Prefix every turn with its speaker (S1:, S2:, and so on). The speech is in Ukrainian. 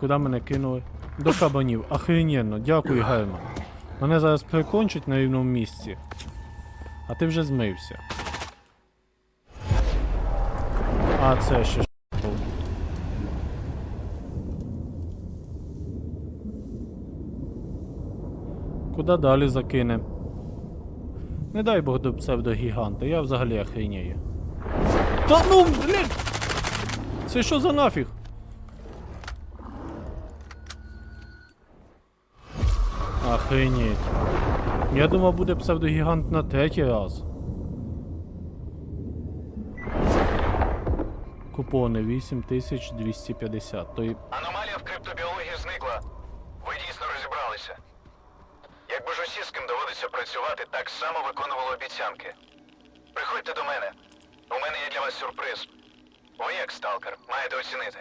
S1: Куди мене кинули? До кабанів. Охрененно, дякую, Герман. Мене зараз прикончать на рівному місці. А ти вже змився. А, це ще ж. Куди далі закине? Не дай Бог до псевдогіганта, я взагалі охренею. Та ну, блін! Це що за нафіг? Охренеть. Я думав, буде псевдогігант на третій раз. Купони 8250. То й
S2: Аномалія в криптобіології зникла. Ви дійсно розібралися. Якби ж усі, з ким доводиться працювати, так само виконували обіцянки. Приходьте до мене. У мене є для вас сюрприз. Ви, як сталкер, маєте оцінити.